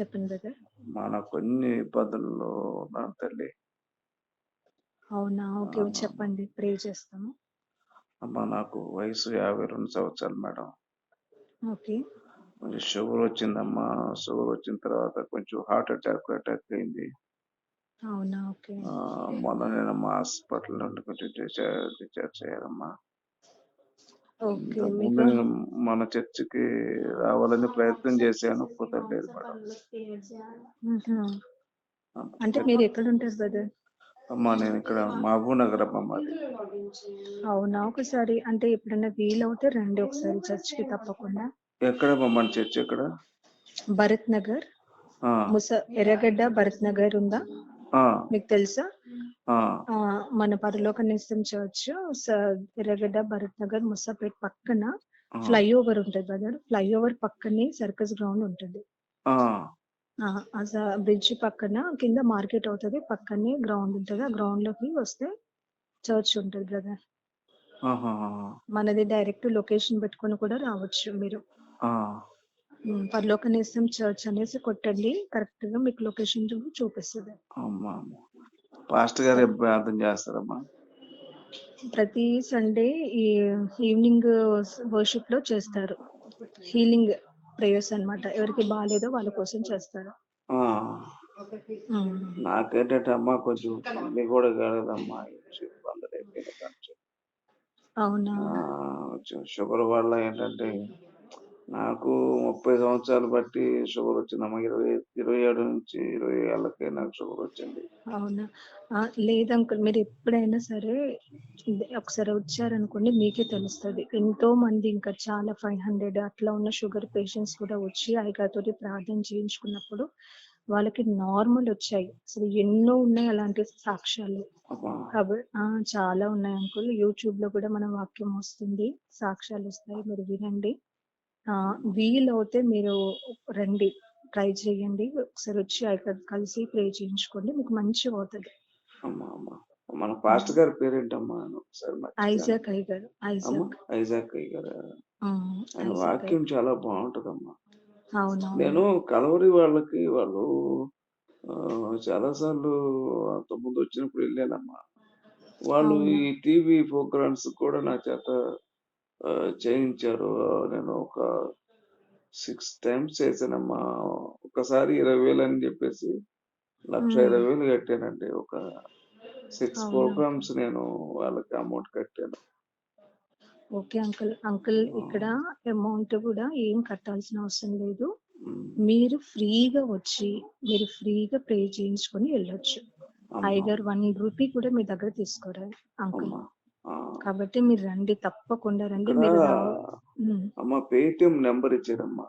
చెప్పండి బ్రదర్. మన కొన్ని ఇబ్బందుల్లో ఉన్నాను తల్లి. అవునా? ఓకే. చెప్పండి. ప్రే చేస్తాము. అమ్మ నాకు వయసు యాభై రెండు సంవత్సరాలు మేడం. ఓకే. కొంచెం షుగర్ వచ్చిందమ్మా. షుగర్ వచ్చిన తర్వాత కొంచెం హార్ట్ అటాక్ అటాక్ అయింది. అవునా? ఓకే. మొన్న నేను మా హాస్పిటల్ నుండి కొంచెం డిశ్చార్జ్ డిశ్చార్జ్ అయ్యారమ్మా మీకు ముందు నేను మన చర్చికి రావాలని ప్రయత్నం చేశాను కుదరలేదు మేడం. మ్హూ. అంటే మీరు ఎక్కడ ఉంటారు బ్రదర్? అమ్మా నేను ఇక్కడ మహబూబ్ నగర్ అమ్మ మాది అవునా? ఒకసారి అంటే ఎప్పుడైనా వీలవుతే రండి ఒకసారి చర్చ్కి తప్పకుండా. ఎక్కడ మన చర్చ్ ఎక్కడ? భరత్ నగర్. ముస ఎర్రగడ్డ భరత్ నగర్ ఉందా? మీకు తెలుసా? మన పరలోక నిస్తం చర్చ్ ఎర్రగడ్డ భరత్ నగర్ ముసాపేట్ పక్కన ఫ్లైఓవర్ ఉంటుంది బ్రదర్. ఫ్లైఓవర్ పక్కనే సర్కస్ గ్రౌండ్ ఉంటుంది. బ్రిడ్జ్ పక్కన కింద మార్కెట్ అవుతుంది. పక్కనే గ్రౌండ్ ఉంటుంది. ఆ గ్రౌండ్లోకి వస్తే చర్చ్ ఉంటుంది బ్రదర్. మనది డైరెక్ట్ లొకేషన్ పెట్టుకొని కూడా రావచ్చు మీరు. పరలోకనేసం చర్చ్ అనేసి కొట్టండి. కరెక్ట్గా మీకు లొకేషన్ చూపిస్తుంది. అమ్మా. పాస్టర్ గారు ప్రార్థన చేస్తారమ్మా? ప్రతి సండే ఈ ఈవినింగ్ వర్షిప్లో చేస్తారు. హీలింగ్ ప్రేయర్స్ అన్నమాట. ఎవరికి బాగాలేదో వాళ్ళ కోసం చేస్తారు. నాకేంటంటే అమ్మా కొంచెం పని కూడా ఇబ్బందులు కొంచెం. అవునా? షుగర్ వల్ల ఏంటంటే నాకు ముప్పై సంవత్సరాలు బట్టి షుగర్ వచ్చిందమ్మా ఇరవై ఇరవై ఏడు నుంచి ఇరవై ఏళ్ళకి నాకు షుగర్ వచ్చింది. అవునా? లేదు అంకుల్ మీరు ఎప్పుడైనా సరే ఒకసారి వచ్చారనుకోండి మీకే తెలుస్తుంది. ఎంతో మంది ఇంకా చాలా ఫైవ్ హండ్రెడ్ అట్లా ఉన్న షుగర్ పేషెంట్స్ కూడా వచ్చి అయ్యగారితో ప్రార్థన చేయించుకున్నప్పుడు వాళ్ళకి నార్మల్ వచ్చాయి. అసలు ఎన్నో ఉన్నాయి అలాంటి సాక్ష్యాలు. కాబట్టి చాలా ఉన్నాయి అంకుల్. యూట్యూబ్లో కూడా మన వాక్యం వస్తుంది. సాక్ష్యాలు వస్తాయి. మీరు వినండి. వీలవుతే మీరు రండి ట్రై చేయండి. ఒకసారి వచ్చి అక్కడ కలిసి ప్రే చేయించుకోండి. మీకు మంచిగా అవుతుంది మన పాస్టర్ గారి పేరేంటమ్మా. ఐజాక్ అయ్యగారు అమ్మా ఐజాక్. ఐజాక్ అయ్య గారు? ఆయన వాక్యం చాలా బాగుంటదమ్మా. నేను కలవరి వాళ్ళకి వాళ్ళు ఆ, చాలాసార్లు అంతకుముందు వచ్చినప్పుడు వెళ్ళానమ్మా. వాళ్ళు? ఈ టీవీ ప్రోగ్రామ్స్ కూడా నా చేత చేయించారు నేను ఒక సిక్స్ టైమ్స్ చేశానమ్మా. ఒకసారి ఇరవై వేలు అని చెప్పేసి లక్ష. ఇరవై వేలు కట్టానండి. ఒక సిక్స్? ప్రోగ్రామ్స్ నేను వాళ్ళకి అమౌంట్ కట్టాను. Okay uncle. అంకుల్ ఇక్కడ అమౌంట్ కూడా ఏం కట్టాల్సిన అవసరం లేదు. మీరు ఫ్రీగా వచ్చి మీరు ఫ్రీగా పే చేయించుకొని వెళ్ళొచ్చు. ఐగర్ వన్ రూపీ కూడా మీ దగ్గర తీసుకోరా అంకుల్. కాబట్టి మీరు రండి తప్పకుండా రండి మీరు. అమ్మ పేటిఎం నెంబర్ ఇచ్చారమ్మా.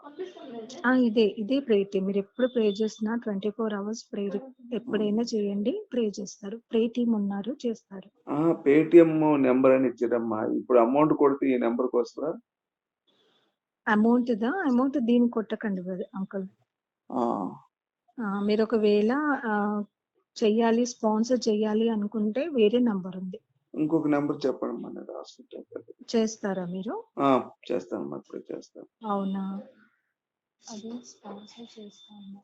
ఇదే ఇదే ప్రేట్ మీరు ఎప్పుడు ప్రే చేసినా ట్వంటీ ఫోర్ అవర్స్ ప్రే ఎప్పుడైనా చేయండి ప్రే చేస్తారు. ప్రే టీమ్ ఉన్నారు చేస్తారు. పేటిఎం నెంబర్ అని ఇచ్చారమ్మా. ఇప్పుడు అమౌంట్ కొడితే ఈ నెంబర్కి వస్తుందా? అమౌంట్ దా అమౌంట్ దీనికి కొట్టకండి అంకుల్. మీరు ఒకవేళ చెయ్యాలి స్పాన్సర్ చెయ్యాలి అనుకుంటే వేరే నంబర్ ఉంది. ఇంకొక నెంబర్ చెప్పండి మన రాసుకుంటాను చేస్తారా మీరు? ఆ, చేస్తానమ్మా ఇప్పుడు చేస్తాను. అవునా? అదే స్పాన్సర్ చేస్తాను.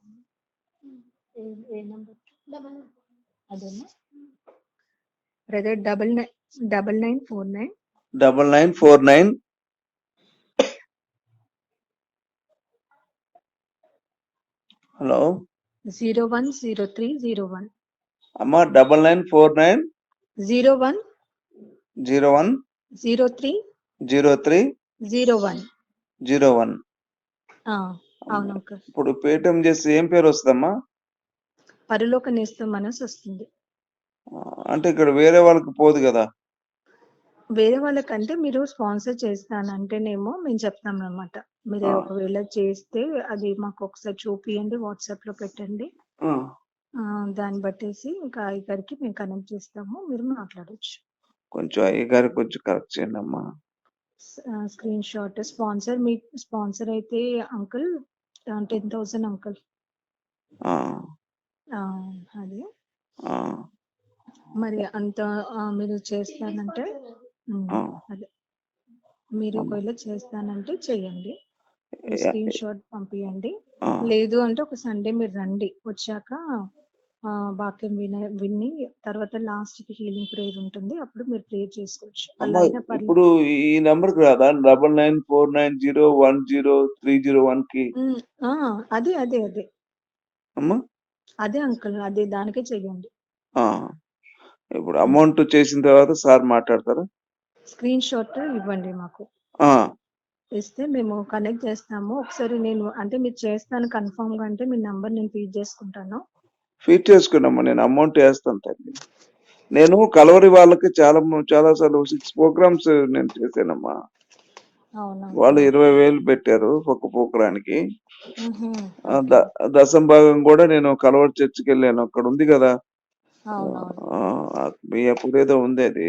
ఏ ఏ నంబర్? అదేనా? Brother double nine double nine four nine. Double nine four nine. Hello? Zero one zero three zero one. అమ్మా double nine four nine. Zero one zero one zero three zero three zero one. Zero one. అవును ఇప్పుడు Paytm చేసి ఏం పేరు వస్తుందమ్మా? పరలోక నేస్తం మనసు వస్తుంది. అంటే ఇక్కడ వేరే వాళ్ళకి పోదు కదా? వేరే వాళ్ళకంటే మీరు స్పాన్సర్ చేస్తానంటేనేమో మేము చెప్తాం అనమాట మీరు. ఒకవేళ చేస్తే అది మాకు ఒకసారి చూపియండి వాట్సాప్లో పెట్టండి దాన్ని బట్టేసి ఇంకా అయ్యగారికి మేము కనెక్ట్ చేస్తాము మీరు మాట్లాడొచ్చు. కొంచెం అయ్యగారికి కొంచెం కరెక్ట్ చేయండి అమ్మా స్క్రీన్ షాట్ స్పాన్సర్ మీ స్పాన్సర్ అయితే అంకుల్ టెన్ థౌసండ్ అంకుల్ ఆ, అది. మరి అంత మీరు చేస్తానంటే. అదే. మీరు ఒకవేళ చేస్తానంటే యా స్క్రీన్ షాట్ పంపియండి. ఆ! లేదు అంటే ఒక సండే మీరు రండి. వచ్చాక వాక్యం విన విని తర్వాత లాస్ట్‌కి హీలింగ్ ప్రేయర్ ఉంటుంది. అప్పుడు మీరు ప్రేయర్ చేసుకోవచ్చు. అలా అమ్మా! అయినా పర్లేదు. ఇప్పుడు ఈ నంబర్‌కి రాదా? 9949010301కి హ్మ్. ఆ! అదే. అదే. అదే. అమ్మా? అదే అంకుల్. అదే దానికే చెయ్యండి. ఆ! ఇప్పుడు. అమౌంట్ చేసిన తర్వాత సార్ మాట్లాడతారా? స్క్రీన్ షాట్ ఇవ్వండి మాకు. ఇస్తే మేము కనెక్ట్ చేస్తాము. ఒకసారి నేను అంటే మీరు చేస్తాను కన్ఫర్మ్‌గా అంటే మీ నంబర్ నేను ఫీడ్ చేసుకుంటాను. ఫీడ్ చేసుకోండమ్మా. నేను అమౌంట్ ఏస్తాను తల్లి. నేను కలవరి వాళ్ళకి చాలా చాలా సార్లు 6 ప్రోగ్రామ్స్ నేను చేశానమ్మా. వాళ్ళు అంకుల్. 20,000 పెట్టారు ఒక్క ఓకే. దశం భాగం గూడా నేను కలవరి చర్చ్‌కెళ్ళాను. అక్కడ ఉంది. ఆహ్, మీ అప్పుడేదో ఉంది అది.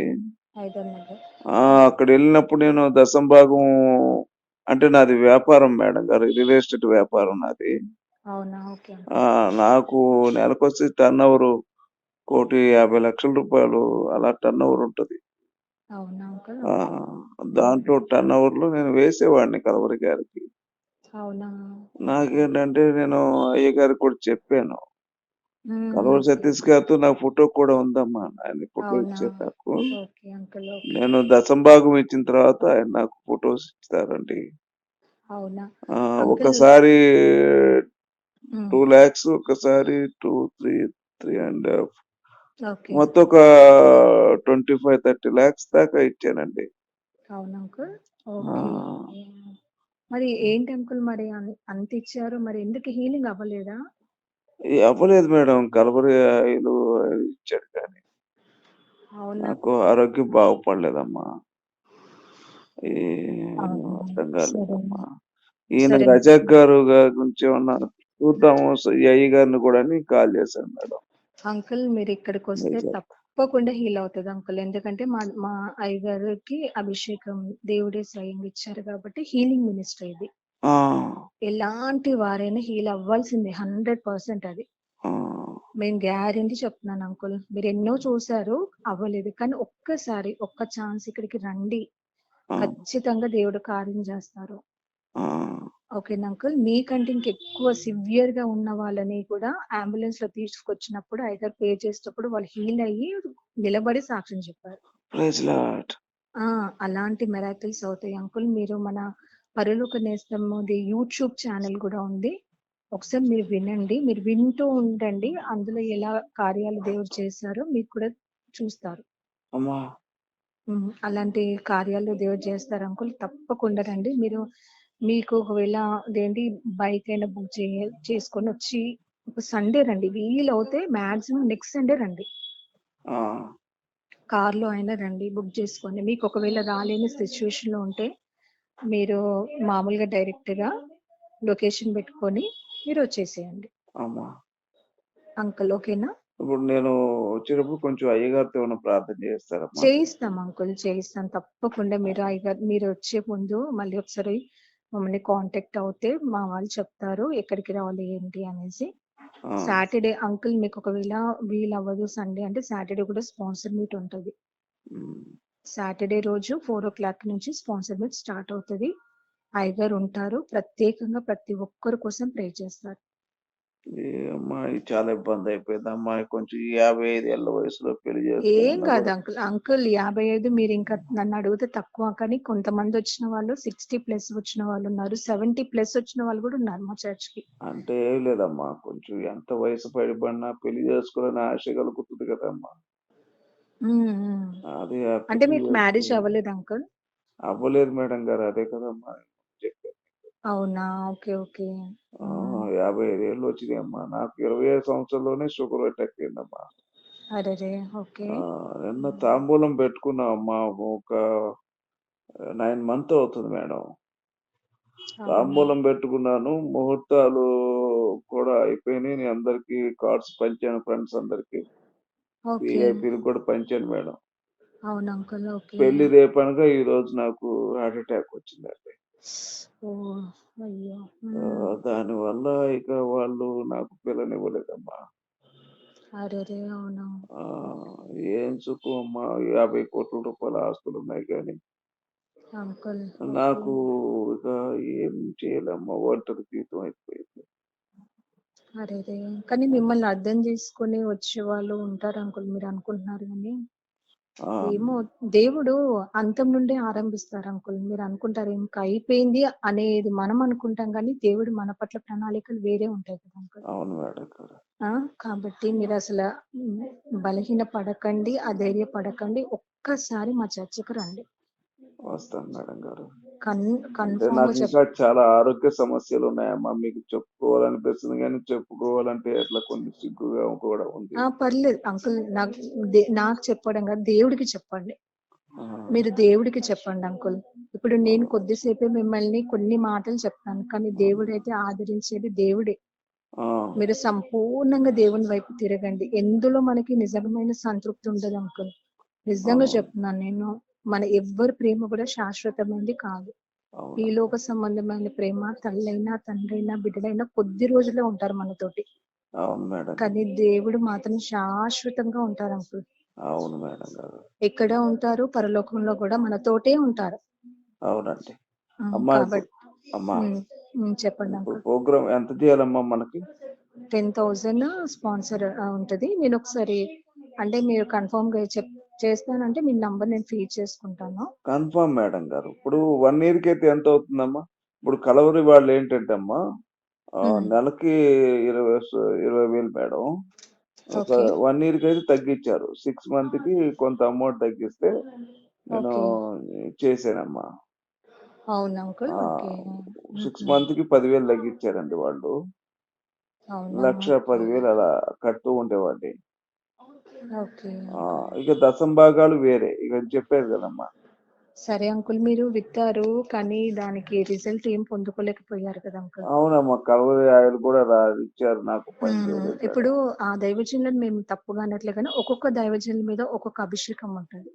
ఆ! అక్కడెళ్ళినప్పుడు నేను దశం భాగం అంటే నాది వ్యాపారం మేడం గారు. రియల్ ఎస్టేట్ వ్యాపారం నాది. నాకు నెలకొచ్చే టర్నోవరు రూ. 1,50,00,000 అలా టర్నోవర్ ఉంటది. అవునా అంకుల్. ఆ! ఓకే. హ్మ్. దాంట్లో టర్నోవర్‌లో నేను వేసేవాడిని కలవరి గారికి. నాకేంటంటే నేను అయ్యగారికి కూడా చెప్పాను. కలవరి. సతీష్ గారితో నా ఫోటో కూడా ఉందమ్మా. ఆయన ఫోటో! ఇచ్చారు నాకు. నేను దశం భాగం ఇచ్చిన తర్వాత ఆయన నాకు ఫోటోస్ ఇస్తారండి. ఒకసారి హ్మ్. 2,00,000 ఒకసారి 2, 3, 3 అండ్ హాఫ్. మొత్తం ఒక 25, 30 లాక్స్ దాకా ఇచ్చానండి. మరి ఏంటి అంకుల్ మరి అంత ఇచ్చారు. మరి ఎందుకు హీలింగ్ అవ్వలేదా? అవ్వలేదు మేడం. కలవరి ఆయిలు ఇచ్చాడు కానీ. నాకు ఆరోగ్యం బాగుపడలేదమ్మా. అర్థం. కాలేదమ్మా. ఈయన. రజాక్ గారు గారి గురించి ఏమన్నా చూద్దాము సో ఈ అయ్యగారిని కూడా అని కాల్ చేశాను మేడం. అంకుల్ మీరిక్కడికొస్తే నిజం. తప్పకుండా హీల్ అవుతది అంకుల్. ఎందుకంటే మా మా అయ్యగారికి అభిషేకం దేవుడే స్వయంగా ఇచ్చారు కాబట్టి హీలింగ్ మినిస్ట్రీ ఇది. ఎలాంటి వారైనా హీల్ అవ్వాల్సిందే 100% అది. ఆ! నేను గ్యారంటీ చెప్తున్నాను అంకుల్. మీరెన్నో చూసారు అవ్వలేదు. కానీ ఒక్కసారి ఒక్క ఛాన్స్ ఇక్కడికి రండి. ఖచ్చితంగా దేవుడు కార్యం చేస్తారు. ఓకేనా అంకుల్. మీకంటే ఇంకెక్కువ సివియర్‌గా ఉన్న వాళ్ళని కూడా అంబులెన్స్‌లో తీసుకొచ్చినప్పుడు అయ్యగారు ప్రే చేసేటప్పుడు వాళ్ళు హీల్ అయ్యి నిలబడి సాక్ష్యం చెప్పారు. ఆ! అలాంటి మిరాకిల్స్ అవుతాయి అంకుల్. మీరు మన పరలోక నేస్తముది యూట్యూబ్ ఛానెల్ గూడా ఉంది. ఒకసారి మీరు వినండి. మీరు వింటూ ఉండండి. అందులో ఎలా కార్యాలు దేవుడు చేశారో మీకు కూడా చూస్తారు. అలాంటి కార్యాలు దేవుడు చేస్తారు అంకుల్. తప్పకుండా రండి. మీరు మీకు ఒకవేళ అదేంటి బైక్ అయినా బుక్ చేయ చేసుకొనొచ్చి ఒక సండే రండి. వీలవుతే మాక్సిమం నెక్స్ట్ సండే రండి. కార్‌లో అయినా రండి బుక్ చేసుకొని. మీకు ఒకవేళ రాలేని సిట్యుయేషన్‌లో ఉంటే మీరు మామూలుగా డైరెక్ట్‌గా లొకేషన్ పెట్టుకొని మీరొచ్చేసేయండి. అమ్మా! అంకుల్ ఓకేనా? ఇప్పుడు నేను వచ్చేటప్పుడు కొంచెం అయ్యగారితో ప్రార్థన చేస్తారమ్మా? చేయిస్తాం అంకుల్. చేయిస్తాం. తప్పకుండా మీరు అయ్యగారు మీరొచ్చే ముందు మళ్ళీ ఒకసారి మమ్మల్ని కాంటాక్ట్ అవుతే మా వాళ్ళు చెప్తారు. ఎక్కడికి రావాలి ఏంటి అనేసి. సాటర్‌డే అంకుల్ మీకు ఒకవేళ వీలవ్వదు సండే అంటే సాటర్‌డే కూడా స్పాన్సర్ మీట్ ఉంటది. సాటర్‌డే రోజు 4:00 నుంచి స్పాన్సర్ మీట్ స్టార్ట్ అవుతది. అయ్యగారు ఉంటారు. ప్రత్యేకంగా ప్రతి ఒక్కరి కోసం ప్రే చేస్తారు. ఈ అమ్మాయి చాలా ఇబ్బంది అయిపోయింది. అమ్మాయి కొంచెం 55 ఏళ్ళ వయసులో పెళ్ళి ఏం కాదు అంకుల్. అంకుల్ 55 మీరింకా నన్నడిగితే తక్కువ కానీ కొంతమందొచ్చిన వాళ్ళు 60 ప్లస్ వచ్చిన వాళ్ళున్నారు. 70 ప్లస్ వచ్చిన వాళ్ళు కూడా ఉన్నారు మా చర్చ్‌కి. అంటే ఏం లేదమ్మా. కొంచెం ఎంత వయసు పైబడినా పెళ్ళి చేసుకోవాలని ఆశ కలుగుతుంది కదమ్మా! అది అంటే మీకు మ్యారేజ్ అవ్వలేదా అంకుల్? అవ్వలేదు మేడం గారు. అదే కదమ్మా. అవునా! ఓకే. ఓకే. ఆ! హ్మ్. 55 ఏళ్ళు వచ్చినాయమ్మా. నాకు 25 సంవత్సరంలోనే షుగర్ అటాక్ అయిందమ్మా. అరెరే! ఓకే. ఆ! నిన్న హ్మ్. తాంబూలం పెట్టుకున్నామమ్మా. ఒక 9 మంత్ అవుతుంది మేడం. అవునా! తాంబూలం పెట్టుకున్నాను. ముహూర్తాలు కూడా అయిపోయినాయి. నేను అందరికి కార్డ్స్ పంచాను ఫ్రెండ్స్ అందరికి. ఓకే. వీఐపీ‌లకి కూడా పంచాను మేడం. అవునా అంకుల్. ఓకే. పెళ్ళి రేపనగా ఈరోజు నాకు హార్ట్ అటాక్ వచ్చిందండి. ఓహ్! అయ్యో! దానివల్ల ఇక వాళ్ళు నాకు పిల్లనివ్వలేదమ్మా. అరెరే! అవునా! ఆ! ఏం అమ్మా! 50,00,00,000 ఆస్తులున్నాయి గానీ అంకుల్. నాకు ఓకే. ఇక ఏం చేయలేమ్మా ఒంటరి జీవితం అయిపోయింది. అరెరే! కానీ మిమ్మల్ని అర్థం చేసుకొని వచ్చేవాళ్ళు ఉంటారు అంకుల్ మీరనుకుంటున్నారు గానీ ఆ! ఏమో దేవుడు అంతం నుండే ఆరంభిస్తారు అంకుల్. మీరనుకుంటారు ఇంక అయిపోయింది అనేది మనం అనుకుంటాం గానీ, దేవుడు మన పట్ల ప్రణాళికలు వేరే ఉంటాయి కదా అంకుల్. అవును మేడం! కాబట్టి మీరసల హ్మ్, బలహీన పడకండి, అధైర్యపడకండి. ఒక్కసారి మా చర్చికి రండి. వస్తాను మేడం గారు. కన్ నాకు చాలా ఆరోగ్య సమస్యలున్నాయమ్మా. మీకు చెప్పుకోవాలనిపిస్తుంది గానీ, చెప్పుకోవాలంటే అట్లా కొన్ని సిగ్గుగా కూడా ఉంది. పర్లేదు అంకుల్. నాకు నాకు చెప్పడం కాదు దేవుడికి చెప్పండి. మీరు దేవుడికి చెప్పండి అంకుల్. ఇప్పుడు నేను! కొద్దిసేపే మిమ్మల్ని కొన్ని మాటలు చెప్తాను. కానీ దేవుడైతే ఆదరించేది దేవుడే. మీరు సంపూర్ణంగా దేవుని వైపు తిరగండి. ఎందులో మనకి నిజమైన సంతృప్తి ఉండదు అంకుల్. నిజంగా. చెప్తున్నాను నేను. మన ఎవ్వరి ప్రేమ కూడా శాశ్వతమైనది కాదు. ఈ. లోక సంబంధమైన ప్రేమ తల్లైనా, తండ్రైనా, బిడ్డలైనా కొద్ది రోజులే ఉంటారు మనతోటి. కానీ దేవుడు మాత్రం శాశ్వతంగా ఉంటారు అంకుల్. అవును మేడం గారు. ఎక్కడ ఉంటారు? పరలోకంలో కూడా మనతోటే ఉంటారు. అవునండి. అమ్మా అమ్మా. చెప్పండి. ప్రోగ్రామ్ ఎంత చేయాలమ్మా మనకి? 10,000 స్పాన్సర్ ఆహ్, ఉంటది. నేనొకసారి అంటే మీరు కన్ఫర్మ్‌గా చెప్ చేస్తానంటే మీ నంబర్ నేను ఫీడ్ చేసుకుంటాను. కన్ఫర్మ్ మేడం గారు. ఇప్పుడు 1 ఇయర్‌కైతే ఎంతవుతుందమ్మా? ఇప్పుడు కలవరి వాళ్ళేంటంటే అమ్మా ఆహ్, హ్మ్. నెలకి 20 స్ 20,000 మేడం. ఒక ఓకే. 1 ఇయర్‌కైతే తగ్గిచ్చారు. 6 మంత్‌కి కొంత అమౌంట్ తగ్గిస్తే నేను. చేశానమ్మా. 6 హుహు. మంత్‌కి 10,000 తగ్గిచ్చారండి వాళ్ళు. లక్ష. 10,000 అలా కడుతూ ఉండేవాడిని. ఇక దశంభాగాలు వేరే. ఇక చెప్పారు కదమ్మా! సరే అంకుల్. మీరు విత్తారు. కానీ దానికి రిజల్ట్ ఏం పొందుకోలేకపోయారు కదా అంకుల్. అవునమ్మా. కలవరి ఆయిల్ కూడా ఇచ్చారు నాకు ఇప్పుడు. ఆ దైవజనులను మేము తప్పుగా అనట్లే కానీ ఒక్కొక్క దైవజనుల మీద ఒక్కొక్క అభిషేకం ఉంటది.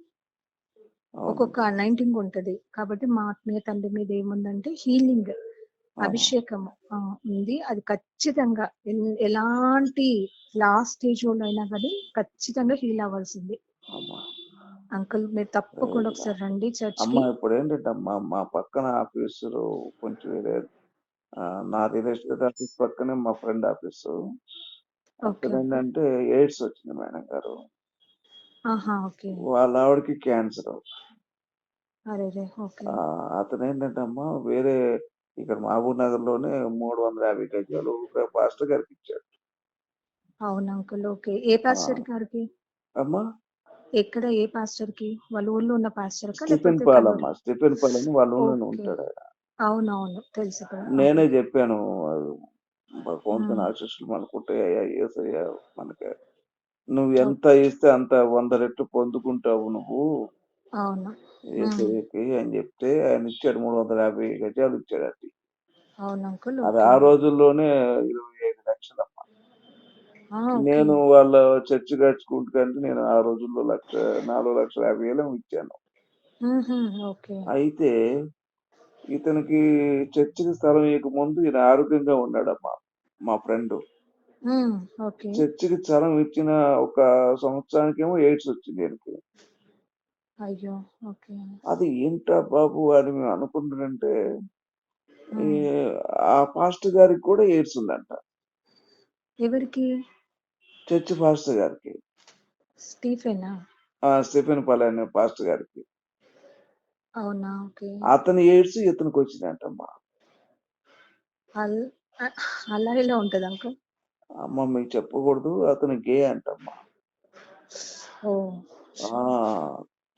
ఒక్కొక్క అనాయింటింగ్ ఉంటది. కాబట్టి మా ఆత్మీయ తండ్రి మీద ఏముందంటే హీలింగ్! అభిషేకము ఉంది. అది ఖచ్చితంగా ఎలాంటి లాస్ట్ స్టేజ్‌లో అయినా గాని ఖచ్చితంగా హీల్ అవ్వాల్సిందే. అమ్మా! అంకుల్ మీరు తప్పకుండా. ఒకసారి రండి చర్చ్‌కి. అమ్మా ఇప్పుడేంటంటే అమ్మా మా పక్కన ఆఫీసులో కొంచెం వేరే నా రియల్ ఎస్టేట్ ఆఫీస్ పక్కనే మా ఫ్రెండ్ ఆఫీసు. అక్కడేంటంటే ఎయిడ్స్ వచ్చింది మేడం గారు. వాళ్ళ ఆవిడకి క్యాన్సరు. ఆ! అతనేంటంటే అమ్మా వేరే ఇక్కడ మహబూబ్ నగర్‌లోనే 350 గజాలు ఒక పాస్టర్ గారికిచ్చాడు. అవునా అంకుల్. ఓకే. ఏ! పాస్టర్ గారికి? అమ్మా? ఎక్కడ ఏ పాస్టర్‌కి? వాళ్ళ ఊర్లో ఉన్న పాస్టర్‌కా? స్టిఫెన్ పాల్? అమ్మా. స్టిఫెన్ పాల్ అని వాళ్ళ ఓకే. ఉంటాడాయన. అవునవును. తెలుసు కదా! నేనే ఓకే. జెప్పాను. భగవంతుని. ఆశీస్సులు మనకుంటాయయ్యా యేసయ్య మనకి నువ్వు ఎంత. ఇస్తే అంత 100 రెట్లు పొందుకుంటావు నువ్వు. అవును. అని జెప్తే ఆయన ఇచ్చాడు 350 గజాలు ఇచ్చాడండి. అవునా అంకుల్. అది. ఆ రోజుల్లోనే 25 లక్షలమ్మ. ఆ! ఓకే. నేను వాళ్ళ చర్చ్ కట్టుకుంటకంటే నేను ఆ రోజుల్లో లక్ష 4,50,000 ఏమో ఇచ్చాను. హుహు. ఓకే. అయితే ఇతనికి చర్చికి స్థలం ఇయ్యకముందు ఈయన ఆరోగ్యంగా ఉన్నాడమ్మా. మా ఫ్రెండు. చర్చికి స్థలం ఇచ్చిన ఒక సంవత్సరానికేమో ఎయిడ్స్ వచ్చింది ఈయనకి. అయ్యో! ఓకే. అది ఏంట్రా బాబు అని మేము అనుకుంటుంటే ఈ హ్మ్. ఆ పాస్టర్ గారికి కూడా ఎయిడ్స్ ఉందంట. ఎవరికి? చర్చ్ పాస్టర్ గారికి. స్టీఫెనా? ఆ! స్టీఫెన్ పాల్ అనే పాస్టర్ గారికి. అవునా? ఓకే. అతని ఎయిడ్స్ ఇతనికొచ్చిందంటమ్మా. అల్ ఆహ్, అలా ఎలా ఉంటది అంకుల్? అమ్మ మీకు చెప్పకూడదు. అతను గే అంటమ్మా. ఓహ్! ఆ!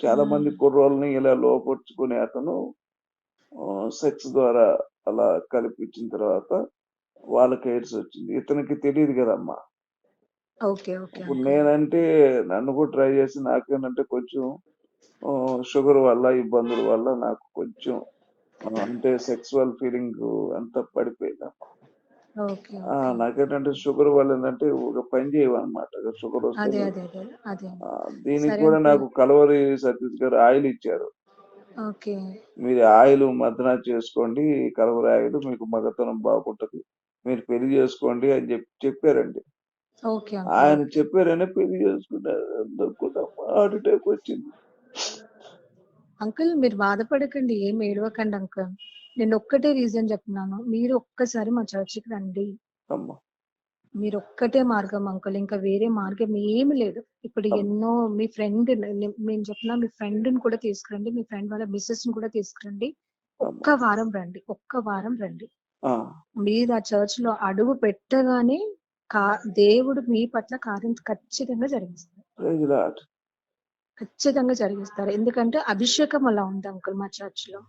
చాలా మంది. కుర్రోళ్ళని ఇలా లోపరుచుకునే అతను సెక్స్ ద్వారా అలా కలిపిచ్చిన తర్వాత వాళ్ళకి ఎయిడ్స్ వచ్చింది. ఇతనికి! ఓకే. ఓకే ఇప్పుడు. నేనంటే నన్ను కూడా ట్రై చేసి నాకేంటంటే కొంచెం షుగర్ వల్ల, ఇబ్బందుల వల్ల నాకు కొంచెం అంటే సెక్సువల్ ఫీలింగు అంతా పడిపోయిందమ్మా. నాకేంటంటే షుగర్ వల్ల ఏందంటే ఒక పని చేయవనమాట. షుగర్. ఆహ్, దీనికి కూడా. నాకు కలవరి సతీష్ గారు ఆయిల్ ఇచ్చారు. ఓకే. మీరు ఆయిల్ మర్దన చేసుకోండి. కలవరి ఆయిల్ మీకు మగతనం బాగుంటది. మీరు పెళ్ళి చేసుకోండి అని జెప్ చెప్పారండి. ఆయన. చెప్పారనే పెళ్ళి అటాక్ వచ్చింది. అంకుల్ మీరు బాధపడకండి ఏం ఏడవకండి అంకుల్ నేను ఒక్కటే రీజన్ చెప్తున్నాను. మీరు ఒక్కసారి మా చర్చికి రండి. మీరు ఒక్కటే మార్గం అంకుల్. ఇంకా వేరే మార్గం ఏమి లేదు. ఇప్పుడు. ఎన్నో మీ ఫ్రెండ్ మేము చెప్తున్నా మీ ఫ్రెండ్ని కూడా తీసుకురండి. మీ ఫ్రెండ్ వాళ్ళ మిస్సెస్ని కూడా తీసుకురండి. ఒక్క వారం రండి. ఒక్క వారం రండి. మీరు ఆ చర్చ్లో అడుగు పెట్టగానే కా దేవుడు మీ పట్ల కార్యం ఖచ్చితంగా జరిగిస్తారు. ఖచ్చితంగా జరిగిస్తారు. ఎందుకంటే అభిషేకం అలా ఉంది అంకుల్ మా చర్చ్లో.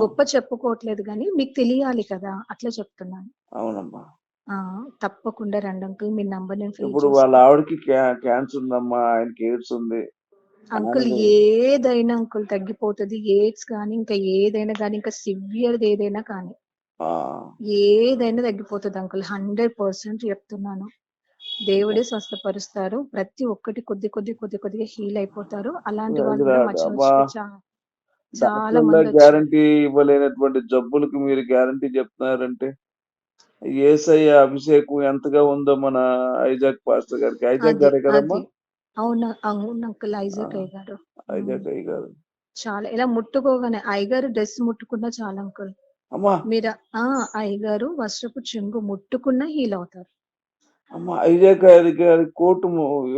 గొప్ప చెప్పుకోవట్లేదు కానీ మీకు తెలియాలి కదా అట్లా చెప్తున్నాను. అవునమ్మా. ఆ తప్పకుండా రండి అంకుల్ మీ నంబర్ నేను ఇప్పుడు వాళ్ళ ఆవిడకి క్యాన్సర్ ఉందమ్మా ఆయనకి ఎయిడ్స్ ఉంది. అంకుల్ ఏదైనా అంకుల్ తగ్గిపోతుంది ఎయిడ్స్ కానీ ఇంకా ఏదైనా కానీ ఇంకా సివియర్ ఏదైనా కానీ. ఏదైనా తగ్గిపోతుంది అంకుల్ హండ్రెడ్ పర్సెంట్ చెప్తున్నాను. దేవుడే స్వస్థపరుస్తారు ప్రతి ఒక్కటి కొద్ది కొద్ది కొద్ది కొద్దిగా హీల్ అయిపోతారు. అలాంటి వాళ్ళు చాలా గ్యారంటీ ఇవ్వలేనటువంటి జబ్బులకు మీరు గ్యారంటీ చెప్తున్నారంటే ఏసయ్య అభిషేకం ఎంతగా ఉందో మన ఐజాక్ పాస్టర్ గారికి. ఐజాక్ గారే కదమ్మా? అవును అవును అంకుల్ ఐజాక్ ఆ. అయ్య గారు ఐజాక్ అయ్య గారు చాలా ఇలా ముట్టుకోగానే అయ్యగారు డ్రెస్ ముట్టుకున్నా చాలా అంకుల్. అమ్మా! మీరు ఆ అయ్యగారు వర్షపు చెంగు ముట్టుకున్నా హీల్ అవుతారు. అమ్మా ఐజాక్ గారి గారి కోటు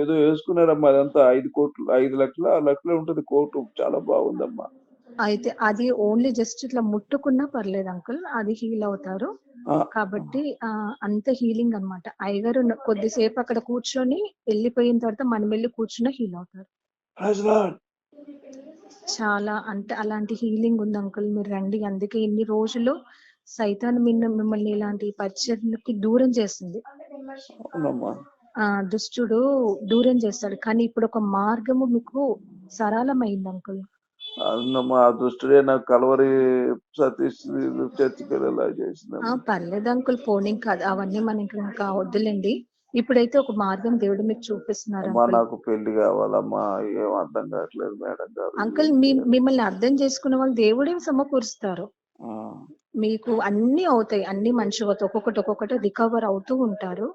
ఏదో వేసుకున్నారమ్మా అదంతా ఐదు కోట్లు ఐదు లక్షల లక్షలు ఉంటుంది కోటు. చాలా బాగుందమ్మా. అయితే అది ఓన్లీ జస్ట్ ఇట్లా ముట్టుకున్నా పర్లేదు అంకుల్ అది హీల్ అవుతారు. కాబట్టి అంత హీలింగ్ అన్నమాట. అయ్యగారు కొద్దిసేపు అక్కడ కూర్చొని వెళ్ళిపోయిన తర్వాత మనం వెళ్ళి కూర్చున్నా హీల్ అవుతారు. చాలా అంటే అలాంటి హీలింగ్ ఉంది అంకుల్ మీరు రండి. అందుకే ఇన్ని రోజులు సైతాన్ మిన్న మిమ్మల్ని ఇలాంటి పరిచయకి దూరం చేస్తుంది దుష్టుడు దూరం చేస్తాడు. కానీ ఇప్పుడు ఒక మార్గము మీకు సరళమైంది అంకుల్ ఆ దుష్టుడే నాకు కలవరి సతీష్ చర్చికి వెళ్ళేలా ఆ చేసిందమ్మా పర్లేదు అంకుల్ పోనీ కాదు. అవన్నీ మనకి ఇంకా వద్దులేండి. ఇప్పుడైతే ఒక మార్గం దేవుడు మీకు చూపిస్తున్నారు అమ్మా నాకు పెళ్ళి కావాలమ్మా. ఏం అర్థం కావట్లేదు మేడం గారు. అంకుల్ మీ మిమ్మల్ని అర్థం చేసుకున్న వాళ్ళు దేవుడే సమకూరుస్తారు. మీకు అన్ని అవుతాయి. అన్ని మంచిగా అవుతాయి. ఒక్కొక్కటి ఒక్కొక్కటి రికవర్ అవుతూ ఉంటారు.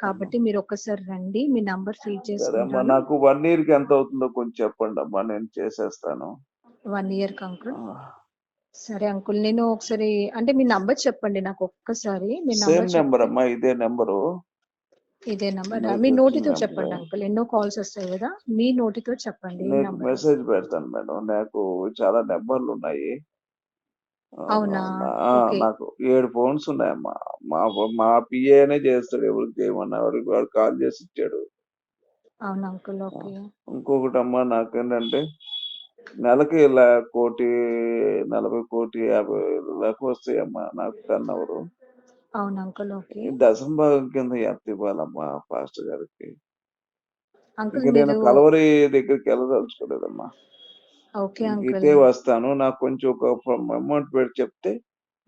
కాబట్టి మీరు ఒక్కసారి రండి. మీ నంబర్ ఫీడ్ అమ్మా చేసుకుంటాను. నాకు వన్ ఇయర్కి ఎంత అవుతుందో కొంచెం చెప్పండి అమ్మా నేను చేసేస్తాను. వన్ ఇయర్ అంకుల్ సరే అంకుల్ నేను ఒకసారి అంటే మీ నంబర్ చెప్పండి నాకు ఒక్కసారి. మీ సేమ్ నంబర్ అమ్మా ఇదే నెంబరు. ఇదే నంబర్. మీ నోటితో. చెప్పండి అంకుల్ ఎన్నో కాల్స్ వస్తాయి కదా మీ నోటితో చెప్పండి నీకు నంబర్. మెసేజ్ పెడతాను మేడం నాకు చాలా నెంబర్లు ఉన్నాయి. అవునా? నా- ఆ, ఓకే. నాకు ఏడు ఫోన్స్ ఉన్నాయమ్మా. మా మా పిఏనే చేస్తాడు ఎవరికి చేయమన్నా ఎవరికి వాడు కాల్ చేసి ఇచ్చాడు. అవును అంకుల్? ఓకే. ఇంకొకటి అమ్మా నాకేంటంటే నెలకి ఇలా కోటి నలభై కోటి యాభై దాకా వస్తాయమ్మా నాకు టర్న్ అవరు అవును అంకుల్ ఓకే. దశం భాగం కింద ఎంత ఇవ్వాలమ్మా పాస్టర్ గారికి? అంకుల్ నేను కలవరి దగ్గరికి వెళ్ళదలుచుకోలేదమ్మా. Okay uncle. ఇటే వస్తాను నాకు కొంచెం ఒక అమౌంట్ పెట్టి చెప్తే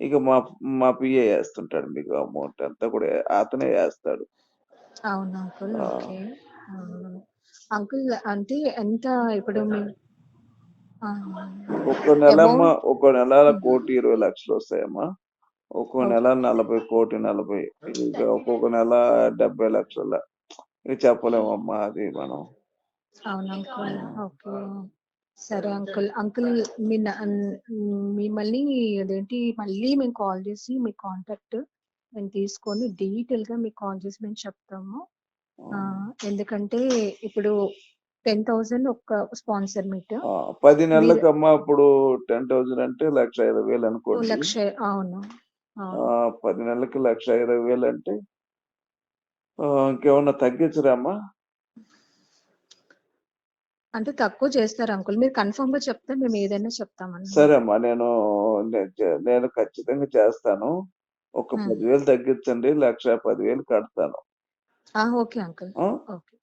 ఇక మా మా పిఏ వేస్తుంటాడు మీకు అమౌంట్ అంతా కూడా అతనే వేస్తాడు. అవును అంకుల్ అంకుల్ అంటే ఎంత ఇప్పుడు ఒక్క నెల ఒక్క నెల కోటి ఇరవై లక్షలు వస్తాయమ్మా. ఒక్కో. నెల నలభై కోటి నలభై. ఇక ఒక్కొక్క నెల డెబ్బై లక్షల. చెప్పలేమమ్మా అది మనం. అవును అంకుల్. ఓకే. సరే అంకుల్. అంకుల్ మీ మిమ్మల్ని అదేంటి మళ్ళీ మేము కాల్ చేసి మీ కాంటాక్ట్ మేము తీసుకొని డీటెయిల్గా మీకు కాల్ చేసి మేము చెప్తాము. ఎందుకంటే ఇప్పుడు టెన్ థౌసండ్ ఒక స్పాన్సర్ మీట్. పది నెలలకు అమ్మా ఇప్పుడు టెన్ థౌసండ్ అంటే లక్ష ఇరవై వేలు అనుకోండి. లక్ష అవును. పది నెలలకి లక్ష ఇరవై వేలు అంటే ఇంకేమన్నా తగ్గించరా అమ్మా? అంటే తక్కువ చేస్తారు అంకుల్. మీరు కన్ఫర్మ్గా చెప్తే మేము ఏదైనా చెప్తామని. సరే అమ్మా నేను నేను ఖచ్చితంగా చేస్తాను. ఒక. పదివేలు తగ్గించండి లక్ష పదివేలు కడతాను. Okay uncle.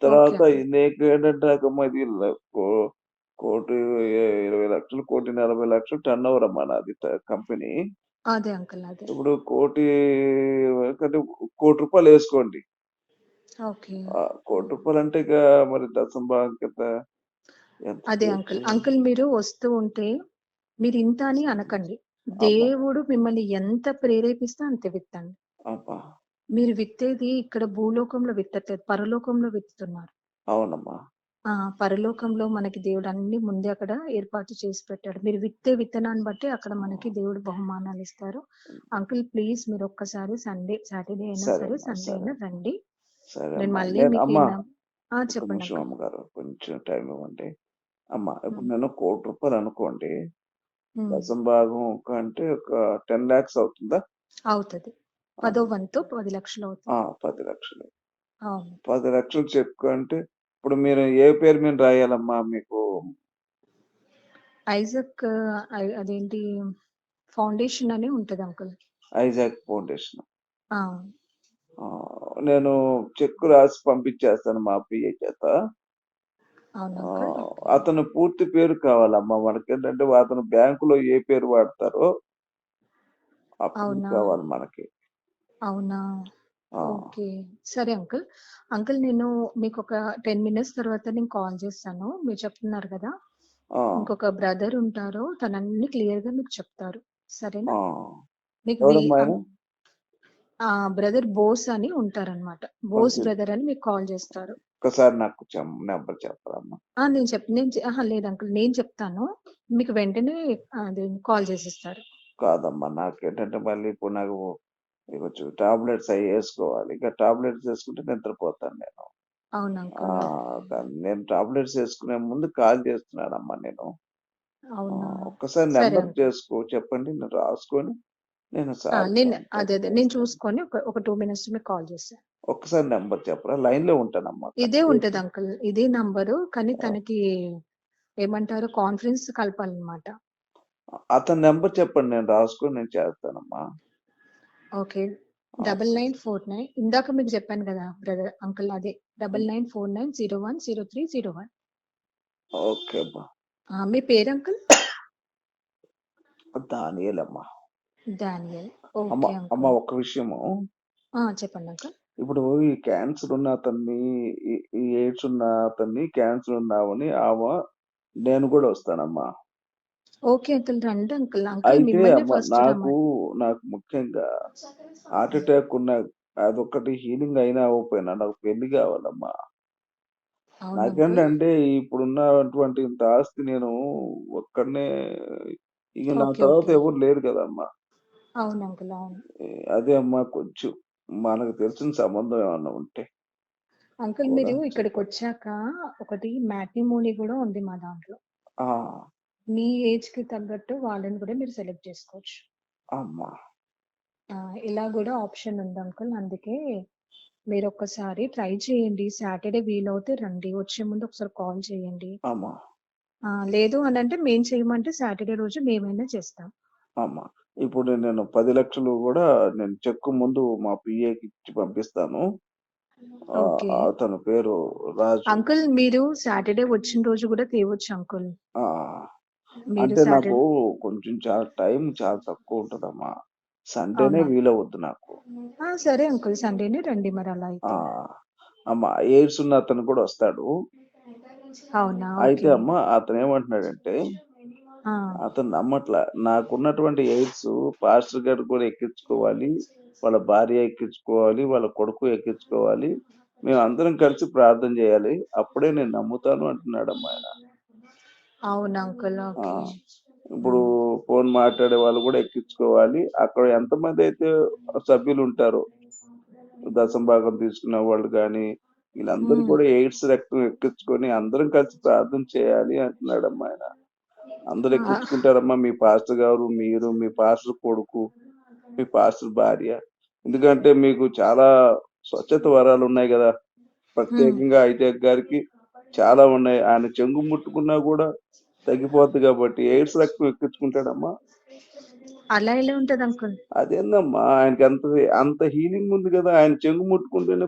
తర్వాత నీకు ఏంటంటే అమ్మా ఇది కోటి ఇరవై లక్షలు కోటి నలభై లక్షలు టర్న్ ఓవర్ అమ్మా నాది కంపెనీ. అదే అంకుల్ అదే. ఇప్పుడు కోటి అంటే కోటి రూపాయలు వేసుకోండి. కోటి రూపాయలు అంటే ఇక మరి దశం భాగం కింద ఎంత అదే అంకుల్? అంకుల్ మీరు వస్తూ ఉంటే మీరు ఇంత అని అనకండి. దేవుడు మిమ్మల్ని ఎంత ప్రేరేపిస్తే అంత విత్తండి మీరు విత్తేది ఇక్కడ భూలోకంలో విత్తట్లేదు పరలోకంలో విత్తుతున్నారు అవునమ్మా ఆ! పరలోకంలో మనకి దేవుడు అన్నీ ముందే అక్కడ ఏర్పాటు చేసి పెట్టాడు. మీరు విత్తే విత్తనాన్ని బట్టి అక్కడ మనకి దేవుడు బహుమానాలిస్తారు. అంకుల్ ప్లీజ్ మీరు ఒక్కసారి సండే సాటర్‌డే అయినా సరే. సండే. అయినా రండి. నేను. మళ్ళీ మీకు చెప్పండి. అమ్మగారు. కొంచెం టైం ఇవ్వండి. అమ్మా ఇప్పుడు. నేను రూ. 1,00,00,000 అనుకోండి. దశమ భాగం ఒక అంటే ఒక 10,00,000 అవుతుందా? అవుతది. పదో వంతు 10,00,000 ఆ! అవుతుంది. 10,00,000 అవును. 10,00,000 చెక్ అంటే ఇప్పుడు మీరు ఏ పేరు మీద రాయాలమ్మా మీకు? ఐజాక్ అదేంటి ఫౌండేషన్ అని ఉంటది అంకుల్. Isaac foundation. నేను చెక్ రాసి పంపించేస్తాను మా పిఏ చేత. అతని పూర్తి పేరు కావాలమ్మా. మనకేంటంటే అతను బ్యాంకులో ఏ పేరు వాడతారో ఆ? కావాలి మనకి. అవునా? ఆ! ఓకే. సరే అంకుల్. అంకుల్ నేను మీకొక 10 మినిట్స్ తర్వాత నేను కాల్ చేస్తాను. మీరు చెప్తున్నారు! ఆ! ఇంకొక బ్రదర్ ఉంటారు. తనన్నీ క్లియర్‌గా మీకు చెప్తారు. సరేనా? ఆ! మీకు వి ఎవరమ్మా ఆయన? అన్ ఆ! బ్రదర్ బోస్ అని ఉంటారనమాట. బోస్ ఓకే. బ్రదర్ అని మీకు కాల్ చేస్తారు. ఒక్కసారి నాకు చెం నంబర్ చెప్పరామ్మా? ఆ! నేను చెప్ నేను చె అహా! లేదు అంకుల్. నేను చెప్తాను. మీకు వెంటనే అది కాల్ చేసిస్తారు. కాదమ్మా. నాకేంటంటే మళ్ళీ ఇప్పుడు నాకు ఇవి కొంచెం టాబ్లెట్స్ అయి యేసుకోవాలి. ఇక టాబ్లెట్స్ యేసుకుంటే నిద్రపోతాను నేను. నేను టాబ్లెట్స్ యేసుకునే ముందు కాల్ చేస్తున్నానమ్మా నేను. ఒక్కసారి సరే నంబర్. చేసుకో చెప్పండి. నేను రాసుకొని నేను అదే అదే. నేను చేస్తాను. చూసుకొని ఒక 2 మినిట్స్‌లో మీకు కాల్ చేస్తా. ఒక్కసారి నంబర్ చెప్పరా? లైన్‌లో ఉంటానమ్మా. ఇదే ఉంటది. అంకుల్. ఇదే నంబరు. కానీ! తనకి ఏమంటారు కాన్ఫరెన్స్ కలపాలనమాట. అతని నంబర్ చెప్పండి. నేను రాసుకొని నేను చేస్తానమ్మా. ఓకే. ఆ! 9949 ఇందాక మీకు చెప్పాను గదా! బ్రదర్ అంకుల్ అదే 9949010301. ఓకే అమ్మా. ఆ! మీ పేరు అంకుల్? దానియేల్ అమ్మా. డానియల్. అమ్మ ఓకే అమ్మ అంకుల్. ఒక్క విషయము. ఆ! చెప్పండి అంకుల్. ఇప్పుడు ఈ క్యాన్సర్ ఉన్న అతన్ని, ఈ ఎయిడ్స్ ఉన్న అతన్ని క్యాన్సర్ ఉన్నావని ఆమె నేను కూడా వస్తానమ్మా. Okay uncle. రండి అంకుల్. అంకుల్ అయితే మిమ్మల్నే అమ్మ ఫస్ట్ నాకు రమ్మని నాకు ముఖ్యంగా హార్ట్ అటాక్ ఉన్న అదొక్కటి హీలింగ్ అయినా అవ్వకపోయినా నాకు పెళ్ళి కావాలమ్మా. అవునా అంకుల్? నాకేంటంటే ఇప్పుడున్నటువంటి ఇంత ఆస్తి నేను ఒక్కడినే ఇక నా ఓకే. తర్వాత ఓకే. ఎవరు లేరు కదమ్మా. అవును అంకుల్. అవును. ఏ అదే అమ్మా కొంచెం మనకు తెలిసిన సంబంధం ఏమన్నా ఉంటే అంకుల్ కూడా మీరు చెప్పండి. ఇక్కడికొచ్చాక ఒకటి మ్యాట్రిమోనీ గూడా ఉంది మా దాంట్లో. ఆ! మీ ఏజ్‌కి తగ్గట్టు వాళ్ళని గూడా మీరు సెలెక్ట్ చేసుకోవచ్చు. అమ్మా! ఆ! ఇలా గూడా ఆప్షన్ ఉంది అంకుల్. అందుకే మీరొక్కసారి ట్రై చేయండి. సాటర్‌డే వీలవుతే రండి. వచ్చే ముందు ఒకసారి కాల్ చేయండి. అమ్మా! ఆ! లేదు అనంటే మేము చేయమంటే సాటర్‌డే రోజు మేమైనా చేస్తాం. అమ్మా! ఇప్పుడు నేను 10,00,000 గూడా నేను చెక్కు ముందు మా పీఏకి ఇచ్చి పంపిస్తాను. ఓకే. అతని పేరు రాజు. అంకుల్ మీరు సాటర్‌డే వచ్చిన రోజు గూడా తేవచ్చు అంకుల్. ఆ! మీరు అంటే నాకు కొంచెం చాలా టైం చాలా తక్కువ ఉంటదమ్మా. సండేనే అవునా? వీలవుద్ది నాకు. ఆ! సరే అంకుల్. సండేనే రండి ఆ! అయితే. అమ్మా! ఎయిడ్స్ ఉన్న అతను కూడా వస్తాడు. అవునా? అయితే ఓకే. అమ్మా అతనేమంటున్నాడంటే ఆ! అతను నమ్మట్లా. నాకున్నటువంటి ఎయిడ్స్ పాస్టర్ గారు కూడా ఎక్కించుకోవాలి. వాళ్ళ భార్య ఎక్కించుకోవాలి. వాళ్ళ కొడుకు ఎక్కించుకోవాలి. మేమందరం కలిసి ప్రార్థన చేయాలి. అప్పుడే నేను నమ్ముతాను అంటున్నాడమ్మా ఆయన. అవునా అంకుల్. ఆ! ఓకే. ఇప్పుడు. ఫోన్ మాట్లాడే వాళ్ళు కూడా ఎక్కించుకోవాలి. అక్కడ ఎంతమందైతే సభ్యులుంటారో దశమ భాగం తీసుకున్న వాళ్ళు గాని, వీళ్ళందరూ. కూడా ఎయిడ్స్ రక్తం ఎక్కించుకొని అందరం కలిసి ప్రార్థన చేయాలి అంటున్నాడమ్మా ఆయన. అందరూ ఆ! ఎక్కించుకుంటారమ్మా మీ పాస్టర్ గారు, మీరు, మీ పాస్టర్ కొడుకు, మీ పాస్టర్ భార్య. ఎందుకంటే మీకు చాలా స్వచ్ఛత వరాలున్నాయి గదా! హ్మ్. ప్రత్యేకంగా ఐజాక్ గారికి చాలా ఉన్నాయి. ఆయన చెంగు ముట్టుకున్నా గూడా తగ్గిపోద్ది గాబట్టి ఎయిడ్స్ రక్తం ఎక్కించుకుంటాడమ్మా. అలా ఎలా ఉంటది అంకుల్? అదేందమ్మా ఆయనకి అంత అంత హీలింగ్ ఉంది గదా! ఆయన చెంగు ముట్టుకుంటేనే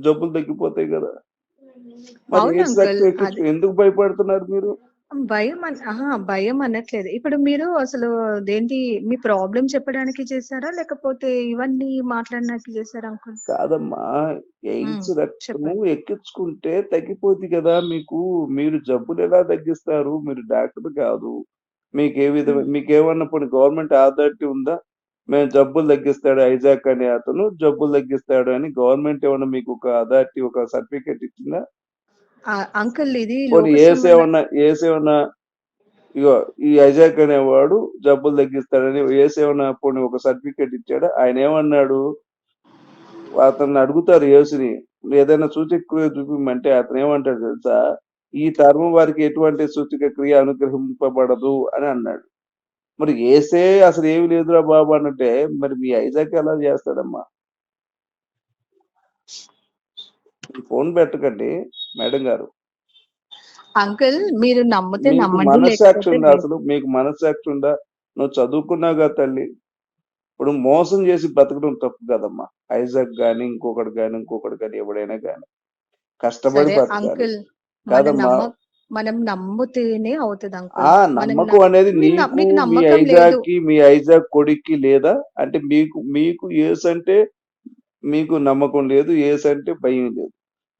జబ్బులు తగ్గిపోతాయి! మరి ఎయిడ్స్. రక్తం అది ఎందుకు భయపడుతున్నారు మీరు? భయం అన్ అహా! భయం అనట్లేదు. ఇప్పుడు మీరు అసలు దేనికి మీ ప్రాబ్లమ్ చెప్పడానికి చేసారా? లేకపోతే ఇవన్నీ మాట్లాడడానికి చేసారా అంకుల్? కాదమ్మా. హ్మ్. ఎయిడ్స్ రక్తము చెప్పండి. ఎక్కించుకుంటే తగ్గిపోద్ది గదా! మీకు. మీరు జబ్బులెలా తగ్గిస్తారు? మీరు డాక్టర్ కాదు. మీకే విధమ హ్మ్. మీకేమన్నా పోనీ గవర్నమెంట్ అథారిటీ ఉందా? మేము జబ్బులు తగ్గిస్తాడు ఐజాక్ అనే అతను జబ్బులు తగ్గిస్తాడు అని గవర్నమెంట్ ఏమన్నా మీకు ఒక అథారిటీ ఒక సర్టిఫికేట్ ఇచ్చిందా? అంకుల్ ఇది ఏసేమన్నా ఏసేమన్నా ఇగో ఈ ఐజాక్ అనేవాడు జబ్బులు తగ్గిస్తాడని ఏసేమన్నా పోనీ ఒక సర్టిఫికేట్ ఇచ్చాడు? ఆయన ఏమన్నాడు? అతన్ని అడుగుతారు యేసుని. ఏదైనా సూచక క్రియ చూపిమంటే అతను ఏమంటాడు తెలుసా? ఈ తరం వారికి ఎటువంటి సూచక క్రియ అనుగ్రహింపబడదు అని అన్నాడు. మరి ఏసే అసలు ఏమి లేదురా బాబు అనంటే మరి మీ ఐజాక్ ఎలా చేస్తాడమ్మా? ఫోన్ పెట్టకండి మేడం గారు. అంకుల్ మీరు నమ్మితే మనస్సాక్షి ఉందా. అసలు? మీకు మనస్సాక్షి ఉందా? నువ్వు చదువుకున్నావుగా తల్లి. ఇప్పుడు మోసం చేసి బతకడం తప్పు కదమ్మా. ఐజాక్ గాని ఇంకొకటి గాని ఇంకొకటి గాని ఎవడైనా గాని. కష్టపడి అంకుల్ కాదమ్మా. మనం నమ్మితేనే అవుతుంది అంకుల్. ఆ నమ్మకం అనేది నీకు మీ ఐజాక్కి మీ ఐజాక్ కొడుక్కి లేదా? అంటే మీకు మీకు యేసు అంటే మీకు నమ్మకం లేదు యేసు అంటే భయం లేదు.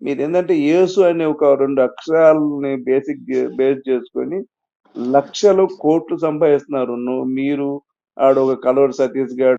మీరు ఏంటంటే యేసు అనే ఒక రెండు అక్షరాలని బేసిక్ బేస్ చేసుకొని లక్షలు కోట్లు సంపాదిస్తున్నారు. మీరు ఆడ ఒక కలవరి సతీష్ గారు